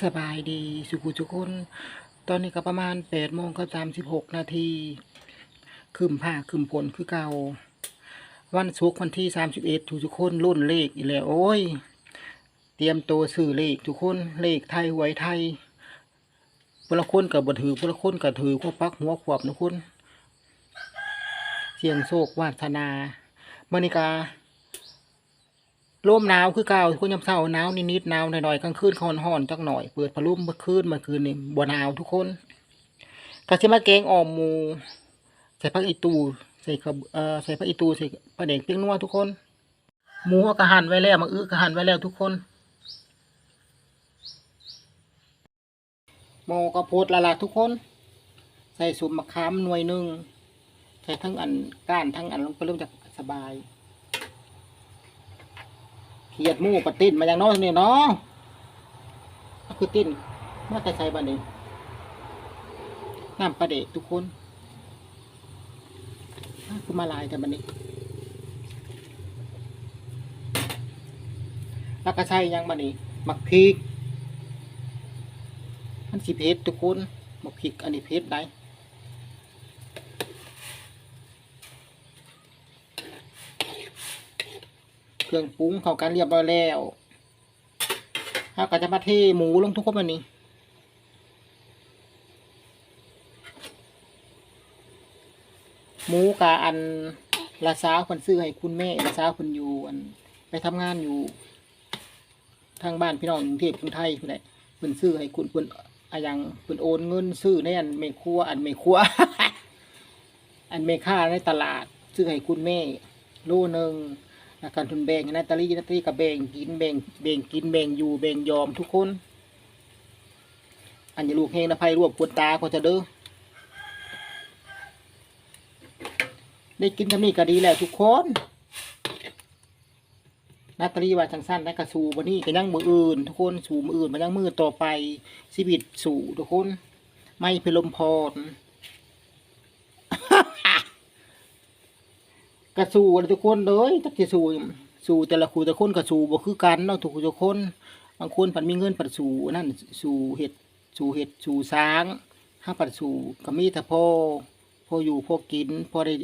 สบายดีสุขุทุกคน ตอนนี้ก็ประมาณแปดโมงก็สามสิบหกนาทีคืมผ้าคืมผลคือเก่า วันศุกร์วันที่สามสิบเอ็ดทุกคนรุ่นเลขอีกแล้วโอ้ย เตรียมตัวซื้อเลขทุกคนเลขไทยหวยไทยพละคนกับบถือพละคนกับถือพวกปักหัวขวบทุกคนเสียงโศกวาสนาเมนิกา ลมหนาวคือเก่าคุณยามเช้าหนาวนิดๆหนาวหน่อยๆกลางคืนคอนห้อนจักหน่อยเปิดพัดลมเมื่อคืนเมื่อคืนนี่บ่หนาวทุกคนก็สิมาแกงอ่อมหมูใส่ผักอีตูใส่กระเอ่อใส่ผักอีตูใส่ปลาแดงเปียงนัวทุกคน หมูก็หั่นไว้แล้วมาอื้อก็หั่นไว้แล้วทุกคนหมอก็โพดละละทุกคน ใส่สุมมะขามหน่วยหนึ่งใส่ทั้งอันก้านทั้งอันลงไปเริ่มจากสบาย เขียดหมูปะติ้นมาอย่างน้อยเนี่ยเนาะก็คือติ้นมื่อแต่ใส่บันนี้น้ำปลาเดทุกคนอ้าคือมาลายกันบันนี้แล้วก็ใส่ยังบันนี้มักพริกมันสิเผ็ดทุกคนมักพริกอันนี้เผ็ดได้ เครื่องปรุงเข้ากันเรียบร้อยแล้วถ้าก็จะมาเทหมูลงทุกคนวันนี้หมูกะอันละสาวคนซื้อให้คุณแม่ละสาวคนอยู่อันไปทำงานอยู่ ทางบ้านพี่น้องกรุงเทพกรุงไทยคุณไหนเพิ่นซื้อให้คุณเพิ่นอะยังเพิ่นโอนเงินซื้อในอันเมคัวอันเมคัวอันเมค่าในตลาด ซื้อให้คุณแม่โลหนึ่ง การทุนแบ่งนาตาลีนาตาลีกับแบ่งกินแบ่งแบ่งกินแบ่งอยู่แบ่งยอมทุกคน อันนี้ลูกเฮงนะภัยรวบปวดตาก็จะเด้อได้กินทำนี่ก็ดีแล้วทุกคนนาตาลีว่าจังสั้นนะกระสูวันนี้ก็ยังมืออื่น ทุกคนสูมืออื่นมันยังมือต่อไปชีวิตสู่ทุกคน ไม่เพลมพร กระสูทุกคนเลยตักจะสูสูแต่ละครูแต่คนกระสูบ่คือกันเนาะทุกทุกคน บางคนผันมีเงินผัดสูนั่นสูเห็ดสู่เห็ดสู่สางห้าผัดสู่ก็มีแต่พอพออยู่พอกินพอได้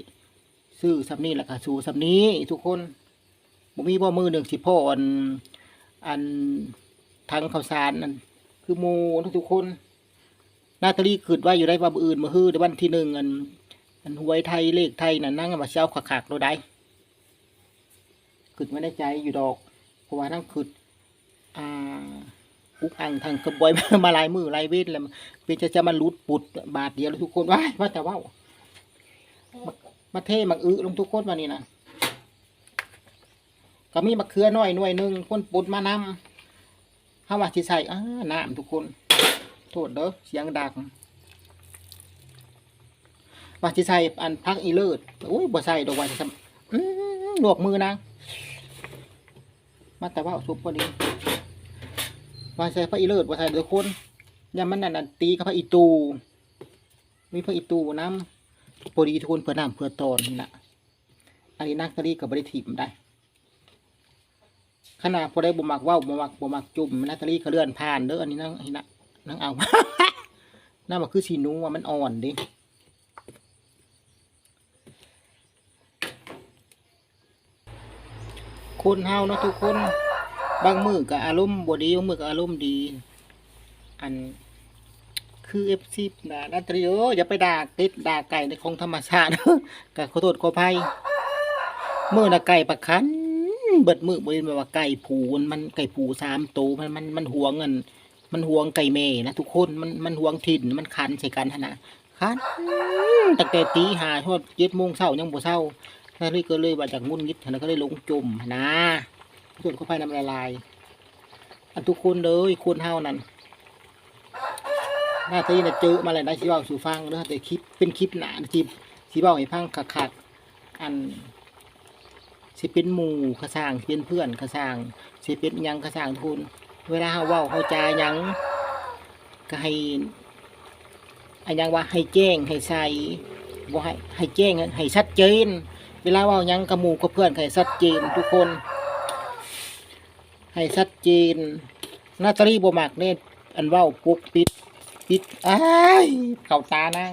ซื้อสำนี้แหละค่ะสู่สำนี้ทุกคนบ่มีบ่มือหนึ่งสิพ่ออันอันทางข้าวสารนั่นคือหมูทุกคนนาตาลีคืดไว้อยู่ได้ว่ามอื่นมื้อฮื้อในวันที่หนึ่งอัน อันหวยไทยเลขไทยน่ะนั่งมาเช้าขักๆโดได้ขึ้นไม่ได้ใจอยู่ดอก เพราะว่านั่งขึ้นอ่าอุกอังทางกระบอยมาลายมือลายเวทแล้วเป็นจะจะมาลุดปุดบาทเดียวทุกคนว้ายว่าแต่ว่ามาเทมักอึลงทุกคนมานี่นะก็มีมะเขือน้อยหน่วยหนึ่งคนปุดมานำถ้าว่าสิใส่อ้าน้ำทุกคน โทษเด้อเสียงดัง ว่าสิใส่อันพักอีเลิศโอ้ยบ่ใส่ดอกว่าจะทำลวกมือนะมาแต่ว่าซุปพอดีว่าใส่พักอีเลิศบ่ใส่เดี๋ยวคนยามันนั่นนะตีกับพักอีตู มีพักอีตูน้ำพอดีทุกคนเพื่อน้ำเพื่อตอนนี่นะอันนี้นักตะลีกับบริถิมได้ขนาดพอได้บ่มักว้าบ่มักบ่มักจุ่มนักตะลีก็เลื่อนผ่านเด้ออันนี้นั่งนี่นะนั่งเอาน่ามาคือสีนูว่ามันอ่อนดิ คนเฮาเนาะทุกคน บางมือก็อารมณ์บดีบางมือก็อารมณ์ดี อันคือเอฟซีนะนาตรีโออย่าไปด่าติดด่าไก่ในของธรรมชาติก็ขอโทษขออภัยมือนะไก่ประคันเบิดมือบ่เห็นว่าไก่ผูมันมันไก่ผูสามตัวมันมันมันหวงเงินมันห่วงไก่แม่นะทุกคนมันมันห่วงถิ่นมันคันใส่กันหั่นนะคันตั้งแต่ตีหาทอดเจ็ดโมงเช้ายังบ่เช้า นารีก็เลยว่าจากงุ่นงิดนะก็เลยลงจมนะส่วนเข้าไปน้ำละลาย อันทุกคนเลยคนเฮานั่นหน้าที่น่ะเจอมาแล้วนะสิเว้าสู่ฟังเด้อแต่คลิปเป็นคลิปหนาจิบสิเว้าให้ฟังคักๆอันสิเป็นหมู่ขะสร้างเป็นเพื่อนขะสร้างสิเป็นยังขะสร้างทุน เวลาเฮาเว้าเฮาจายังก็ให้อันยังว่าให้แจ้งให้ใส่บ่าให้ให้แจ้งให้ชัดเจน เวลาเว่ายังกับหมูกับเพื่อนให้ชัดเจนทุกคน ให้ชัดเจนนาตาลีบ่มักเนี่ยอันเว้าปุกปิดปิดอ้ายเข้าตานาง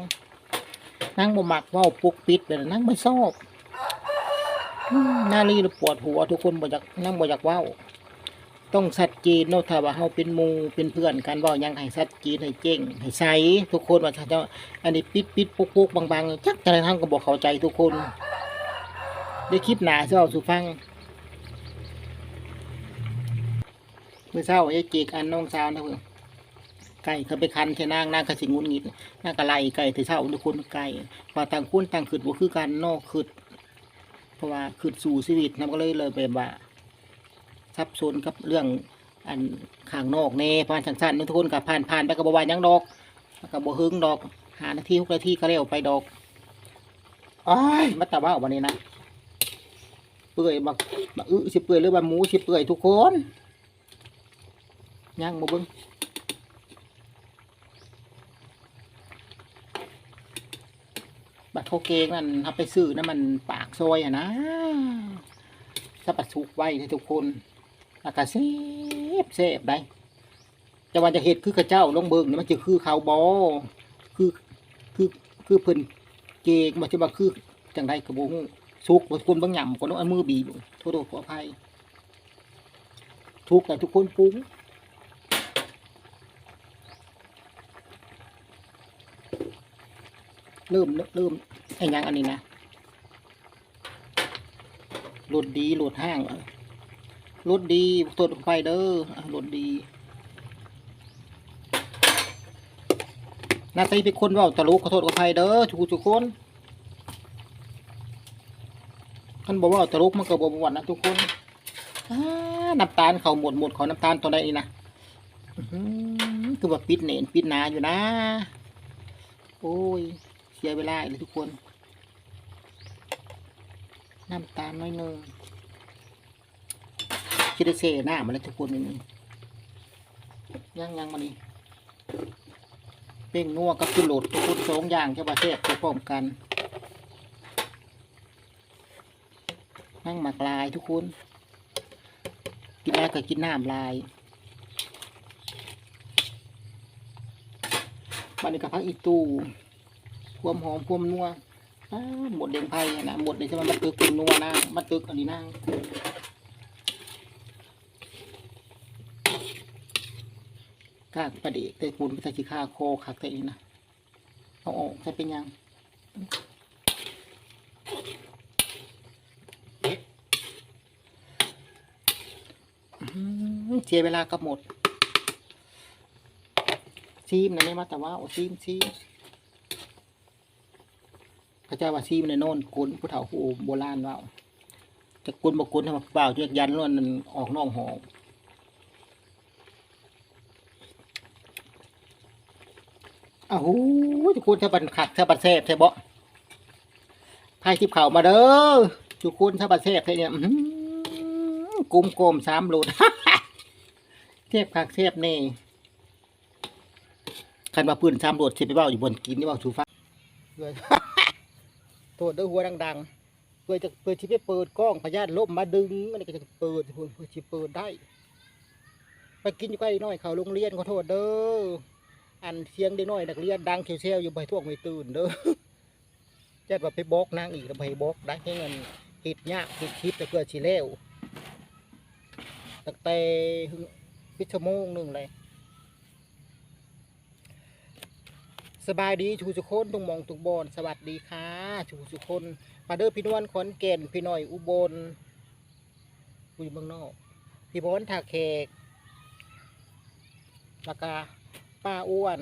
นางบ่มักเว้าปุกปิดเด้อนางไม่ชอบนาลีปวดหัว ทุกคนบ่อยากนางบ่อยากเว้า ต้องชัดเจนเนาะถ้าว่าเฮาเป็นมูเป็นเพื่อนกันเว้ายังให้ชัดเจนให้เจ้งให้ใสทุกคนว่าถ้าเจ้าอันนี้ปิดปิดปุกปุกบางๆจักแต่ละทางก็บ่เข้าใจทุกคน ได้คลิปหนาสิเว้าสู่ฟังเมื่อเช้าไอ้เจกอันน้องสาวนะเพิ่อนไก่เขาไปคันใช่นางนางกระสิงุนงิดนางกระไลไก่ถือเช้าทุกคนไก่ว่าต่างคนต่างขืดบ่คือกันนอกขืดเพราะว่าขืดสู่ชีวิตนํก็เลยเลยแบบว่าซับซ้อนกับเรื่องอันข้างนอกแน่ผ่านทางสั้นทุกคนกับผ่านผ่านไปกับบวายยังดอกแล้วก็บ่หึงดอก หานาทีหกนาทีก็เร็วไปดอกอ้ายมาต่ว่าวันนี้นะ เปื่อยมามาอึสิเปื่อยหรือว่าหมูสิเปื่อยทุกคนย่างมาเบิ้งบัตรเขาเกงนั่นถ้าไปซื้อนั่นมันปากซอยอะนะถ้าปัดสุกไว้ทุกคนอากาศเซฟเซฟได้แต่วันจะเห็ดคือกระเจ้าลงเบิ้งนี่มันจะคือเขาบอคือคือคือเพิ่นเกงมาจะมาคือจังไรกระโบง สุกบางคนบางหย่ำคนต้องเอามือบีบโทษขออภัยทุกแต่ทุกคนปรุงเริ่มเริ่มไอ้ยังอันนี้นะโหลดดีโหลดห้างโหลดดีตรวจไฟเด้ออะโหลดดีนาซีเป็นคนว่าตลกขอโทษขออภัยเด้อทุกทุกคน ท่านบอกว่าตลกมันก็บอกวันนะทุกคนน้ำตาลเขาหมดหมดขอน้ำตาลตอนไหนนี่นะคือว่าปิดเนนปิดหนาอยู่นะ โอ้ยเสียเวลาเลยทุกคน น้ำตาลน้อยหนึงคิดเซหน้ามาแล้วทุกคนนี่ยังยังมานี่เป้งนัวกับขึ้นโหลดทุกคนสองอย่างจะมาเทบไปพร้อมกัน นั่งหมักลายทุกคน กินแล้วก็กินน้ำลายบันนี้กับพักอีตูควมหอมควมนัวหมดเด้งไพ่นะหมดเลยใช่ไหมมันตึกเป็นนัวนะมันตึกอันนี้นะกากประเดกแต่คุณไปตะกี้ข้าโคคักแต่นี้นะเอาออกใช้เป็นยัง อืม เสียเวลากับหมดซีมนะไม่มาแต่ว่าโอ้ซีมซีมพระเจ้าว่าซีมในโน่นกุนผู้เฒ่าผู้โบราณว่าจะกุนบกุนทำเปล่าเรียกยันล้วนนั่นออกนอกหองอ้าวโหทุกคนถ้าบันขัดถ้าบันแซ่บใช่บ่พายทิพเข่ามาเด้อทุกคนถ้าบันแซ่บใช่เนี่ยกลมกลมสามหลด เทพคักเทพเน่คันว่าปืนสามโหลดสิไปเบ้าอยู่บนกินนี่เบ้าสูฟ้าเพื่อโทษเด้อหัวดังๆเพื่อจะเพื่อที่ไปเปิดกล้องพยานลบมาดึงอันนี้ก็จะเปิดเพื่อเพื่อที่เปิดได้ ไปกินอยู่ใกล้น้อยเขาโรงเรียนขอโทษเด้ออันเสียงเด็กน้อยนักเรียนดังเชียวๆอยู่ใบทั่วไม่ตื่นเด้อจัดว่าไปบอกนางอีกแล้วไปบอกได้ให้เงินหิดยากหิดคลิปแต่เพื่อชีเลวตั้งแต่ พิชโมงหนึ่งเลย สบายดีชูสุคนทุกหมองทุกบอนสวัสดีค่ะชูสุคนมาเด้อพี่นวลขอนแก่นพี่หน่อยอุบลกูอยู่เมืองนอกพี่บอนทาแขกแล้วก็ป้าอ้วน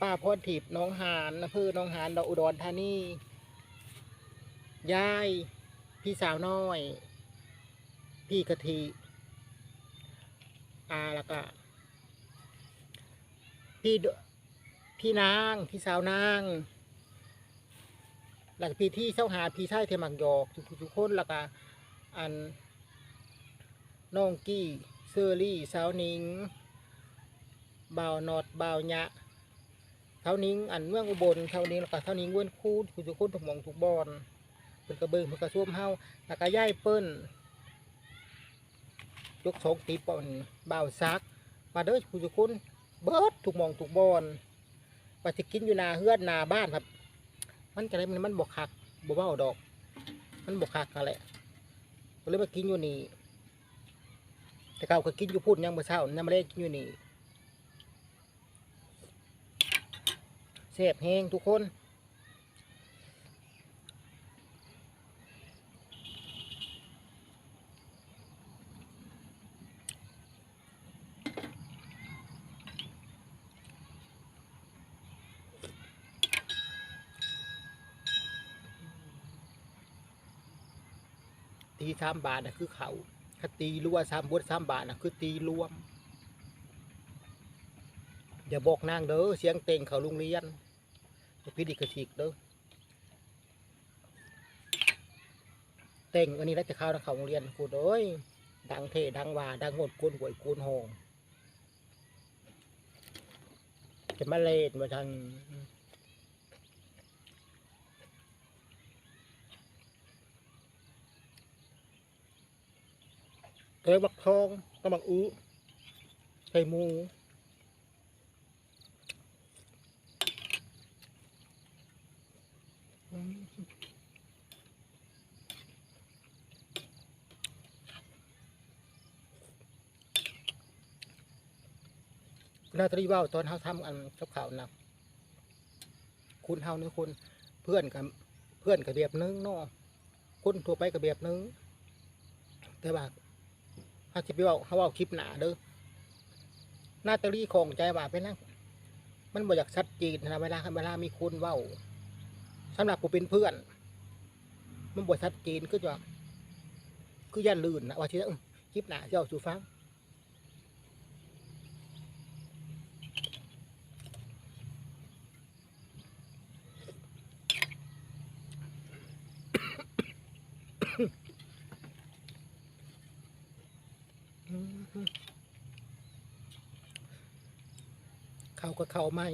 ป้าพรทิพย์น้องหานอำเภอน้องหานดอกอุดรธานียาย พี่สาวน้อย พี่กะทิ อาแล้วก็พี่พี่นางพี่สาวนางแล้วก็พี่ที่เส้าหาพี่ชายเทมักหยอกทุกทุกคนแล้วก็อันน้องกี้เซอรี่สาวนิงบ่าวนอดบ่าวยะเท่านิ้งอันเมืองอุบลเท่านิ้งแล้วก็เท่านิ้งเว้นคูดทุกๆคนทุกหมองทุกบอนเป็นกระเบื้องเป็นกระซ่วมเฮาแล้วก็ย่ายเปิ้น ยกสองตีปอนบ่าวซัก มาเด้อผู้ทุกคนเบิดถูกมองถูกบอนว่าสิกินอยู่นาเฮือนนาบ้านครับ มันจะได้มันมันบกคักบ่เว้าดอก มันบกคักนั่นแหละก็เลยมากินอยู่นี่แต่เก่าก็กินอยู่พูดยังเมื่อเช้ายังไม่ได้กินอยู่นี่แซ่บแห้งทุกคน สามบาทนะคือเขาถ้าตีรัวสามบทสามบาทนะคือตีรวมอย่าบอกนางเด้อเสียงเต็งเขาโรงเรียนอย่าพิดิกระชิกเด้อเต็งอันนี้แล้วจะเข้าเขาโรงเรียนกูเอ้ยดังเทดังว่าดังโงดกวนหวยกวนหงจะมาเล่นมาทาง เกยบักทองกำบักอื้อใส่หมูน่าตรีเว่าตอนเฮาทำอันกับข่าวนะคุณเฮานี่คนเพื่อนกับเพื่อนกับแบบนึงเนาะคนทั่วไปกับแบบนึงแต่ว่า เขาสิไปเว่าเขาเว่าคลิปหนาเด้อหน้าตาลีของใจว่าไปนั่งมันบ่อยากชัดเจนนะเวลาเวลามีคนเว่าสำหรับกูเป็นเพื่อน มันบ่ชัดเจนก็จะคือยันลื่นนะว่าที่คลิปหนาเอาสู่ฟังาก็เขาไม่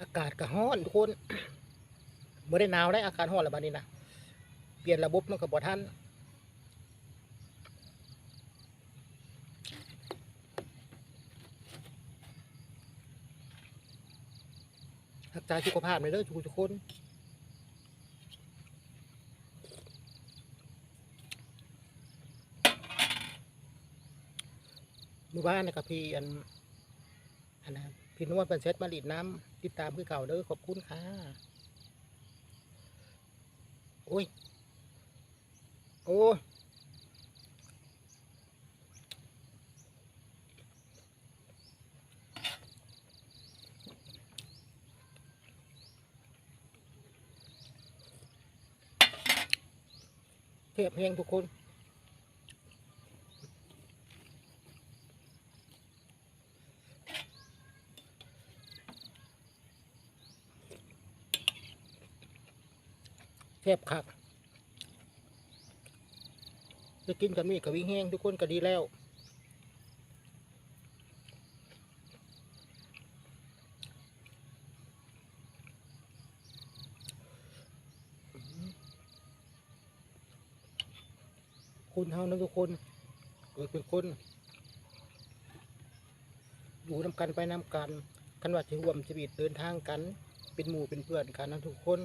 อากาศก็ร้อนทุกคนเมื่อได้หนาวได้อากาศร้อนแล้วบัดนี้นะเปลี่ยนระบบมันก็บ่ทันรักษาสุขภาพเลยเด้อทุกทุกคน มู่บ้านนะครับพี่อันอันนะพี่นวลเป็นเซตมาลีดน้ำติดตามคือเก่าเด้อขอบคุณค่ะโอ้ยโอ้ยเทพเพลงทุกคน แทบคักจะกินกับมีกับวิ่งแห้งทุกคนก็ดีแล้วคุณเฮานะทุกคนเกิดเป็นคน อยู่นำกันไปนำกันกันว่าจะร่วมชีวิตเดินทางกัน เป็นหมู่เป็นเพื่อนกันนะทุกคน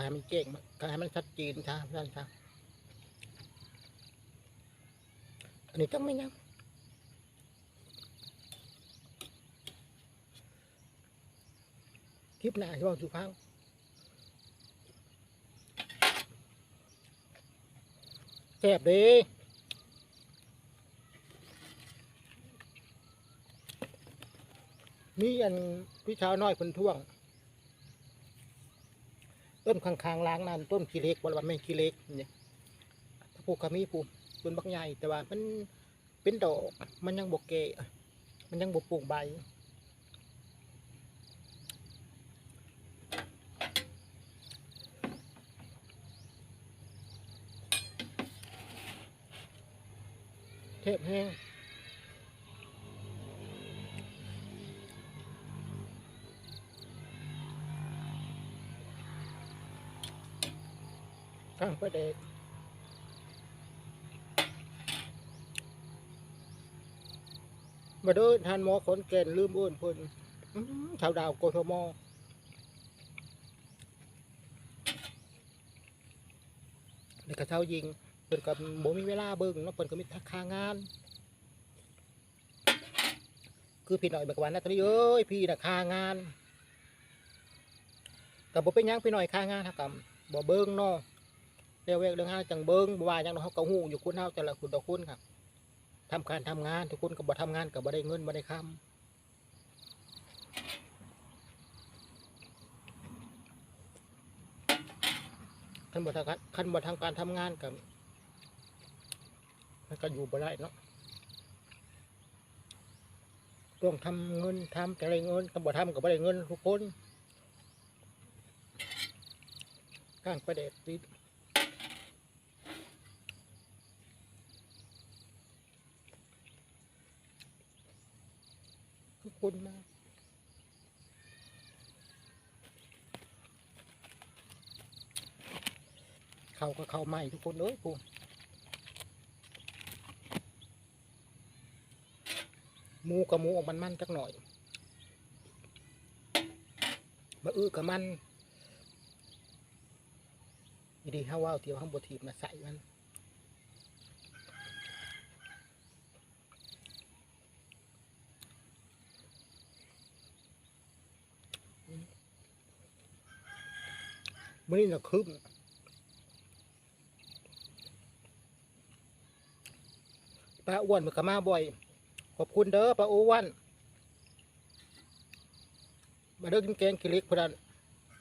กายมันเก่งกายมันชัดเจนค่ะท่านค่ะอันนี้ต้องไม่ยังคลิปหน้าที่ว่าสุพังแซ่บดีมีอันพี่ชาวน้อยคนท่วง ต้นข้างๆล้างนั่นต้นขี้เล็กวันวันไม่ขี้เล็กเนี่ยถ้าปลูกขมีปลูกต้นบักใหญ่แต่ว่ามันเป็นดอกมันยังบกเกะมันยังบกปลูกใบเทพแห้ง ข้างประเด็กมาดินทานหมอขนแก่นลืมอิ้นพิ่นชาวดาวโกทมนี่ก็เช้ายิงเพิ่นก็บ่มีเวลาเบิ่งเนาะเพิ่นก็มีทักคางาน คือพี่หน่อยบอกว่านะตอนนี้เอ้ยพี่นะคางานก็บ่เป็นหยังพี่หน่อยคางานเฮาก็บ่เบิ่งเนาะ เรื่องเวกเรื่องงาจังเบิ่งบ่ว่าหยังเนาเฮาก็ฮู้อยู่คุณเฮาแต่ละคนต่อคนครับทำการทำงานทุกคนก็บ่ทำงานก็บ่ได้เงินบ่ได้คำคันบ่ทำการคันบ่ทำการทำงานกับมันก็อยู่บ่ได้เนาะต้องทำเงินทำแต่ได้เงินก็บ่ทำก็บ่ได้เงินทุกคนก้างประเด็ดติด คนมากเขาก็เข้าใหม่ทุกคนเลยปูหมูกับหมูออกมันมันๆจักหน่อยบะอื้อกับมันดีห้าว่าวเที่ยวข้างบนทีบมาใส่มัน มื่อนี้นะคืบป้าอ้วนมันก็มาบ่อย ขอบคุณเด้อป้าอ้วนมาเด้อกินแกงกิเล็กพอดัน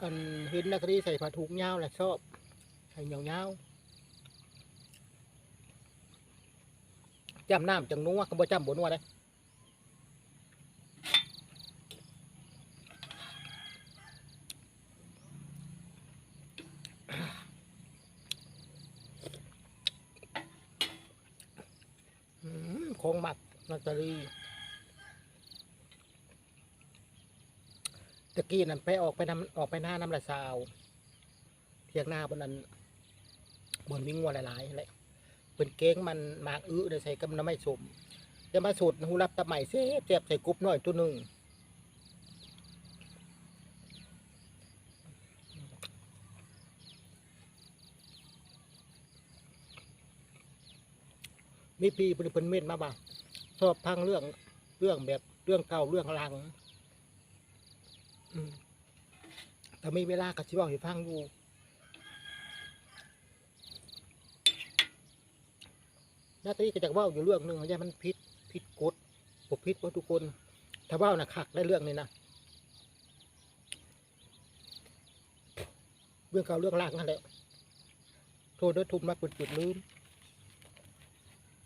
อันเห็นนักเรีใส่ผ้าถุงยาวแหละชอบใส่ยาวๆจำน้ำจังนัวเขาบ่จำบนัวเลย อืม ของหมักนาตรีตะกี้นั่นไปออกไปนำออกไปหน้าน้ำละสาวเทียงหน้าบนนั้นบนมีงัวหลายๆเลยเป็นเก้งมันหมากอื้อใส่กับน้ำไม่สมจะมาสูตรหูรับตะไหม่เสียเจ็บใส่กรุ๊บน้อยตัวหนึ่ง มีปีเป็นเป็นเม็ดมาบ้างชอบพังเรื่องเรื่องแบบเรื่องเก่าเรื่องหลังอแต่มีเวลากับชิบอกให้ฟังอยู่นาตรีก็จะเว่าอยู่เรื่องหนึ่งอย่ามันพิษพิษกฎผมพิษว่าทุกคน ถ้าว่านะคักได้เรื่องนี้นะเรื่องเก่าเรื่องหลังนั่นแหละโทษด้วยทุมมาปุดจุดลืม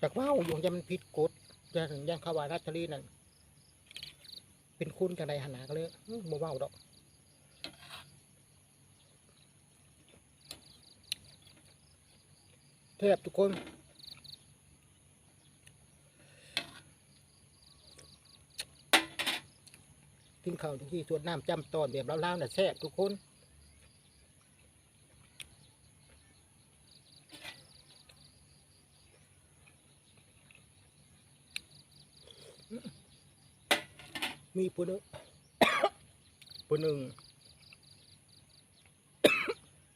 จากว่าอยู่ย่ามันพิษกฎอย่าถึงย่างขาวานาตรีนั่นเป็นคุณกันใดหันหนาก็เลยบ่เว่าดอกแทบทุกคนกินข้าวทุกที่สวดน้ำจำตอนแบบเล่าๆน่ะแซ่บทุกคน มีผู้นึงผู้หนึ่ง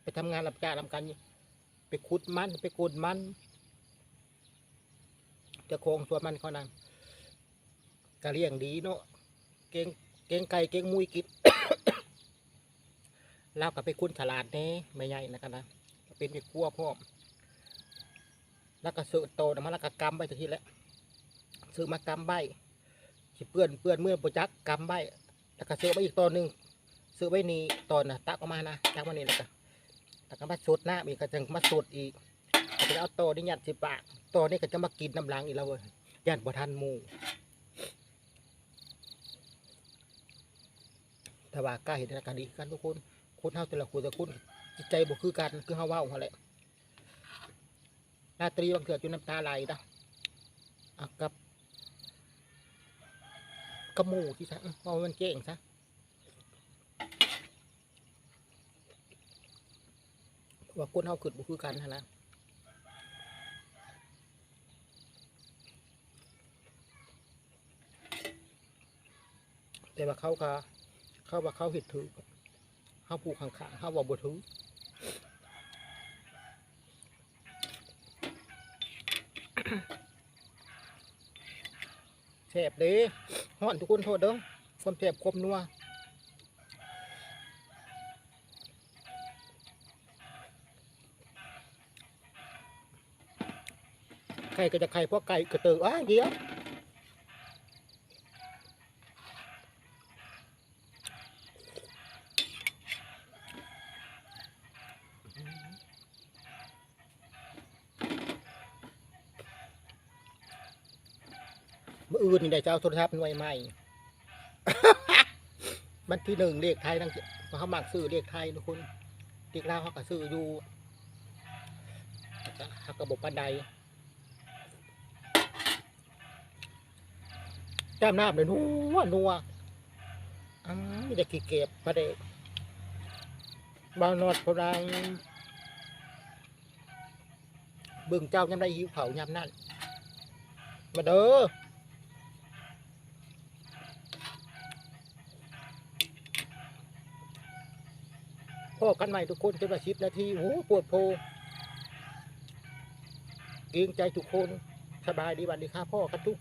ไปทำงานรับจ้างทำกันอยู่ไปขุดมันไปโกดมันจะโคงตัวมันเขานั่นกะเลี้ยงดีเนาะเก่งเก่งไก่เก่งมุยกิดเล่ากับไปคุ้นฉลาดแน่ไม่ใหญ่นะกันนะเป็นไปคั่วพร้อมแล้วก็ซื้อโตนะมาแล้วก็กำไปทีแล้วซื้อมากำใบ สิเปื้อนเปื้อนเมื่อปจักกำใบแล้วก็ซื้อไปอีกตอนหนึ่งซื้อไว้นี่ตอนนะตักออกมานะตักมานี่แล้วก็แล้วก็มาสดหน้าอีกก็จะมาสดอีกก็จะเอาตอนี่ยัดสิปากตอนี่ก็จะมากินน้ำล้างอีกแล้วเว้ยยันบ่ทันมูแต่ว่ากล้าเห็นอากันดีกันทุกคนคนเฮาแต่ละคนแต่ละคนจิตใจบ่คือกันคือเฮาเว้าเขาแหละราตรีบางเถื่อจนน้ำตาไหลนะอะกับ กับหมูที่ซะเอามันเก่งซะว่าคนเฮาเกิดบ่คือกันหั้นนะแต่ว่าเขาก็เขาว่าเขาเห็ดถือเขาผูกข้างๆเขาว่าบ่ถือแสบเด้้อนทุกคนโทษเด้อความแสบความนัวไข่ก็จะไข่เพราะไก่กระเตืออ้าเดียว นี่ได้เจ้าโทรศัพท์หน่วยใหม่ มันที่หนึ่งเลขไทยทั้งเพราะเขามักซื้อเลขไทยทุกคนเลขลาวเขาก็ซื้ออยู่หักกระบอกปันไดแต้มน้ำเลยนัวนัวอ้าวมีแต่ขี้เก็บพระเดกบางนอดพลังเบิ่งเจ้ายังได้หิวเขายามนั่นมาเด้อ พ่อกันใหม่ทุกคนจนมาสิบนาทีโอ้ปวดโพเกรงใจทุกคนสบายดีวันดีค่ะพ่อกันทุก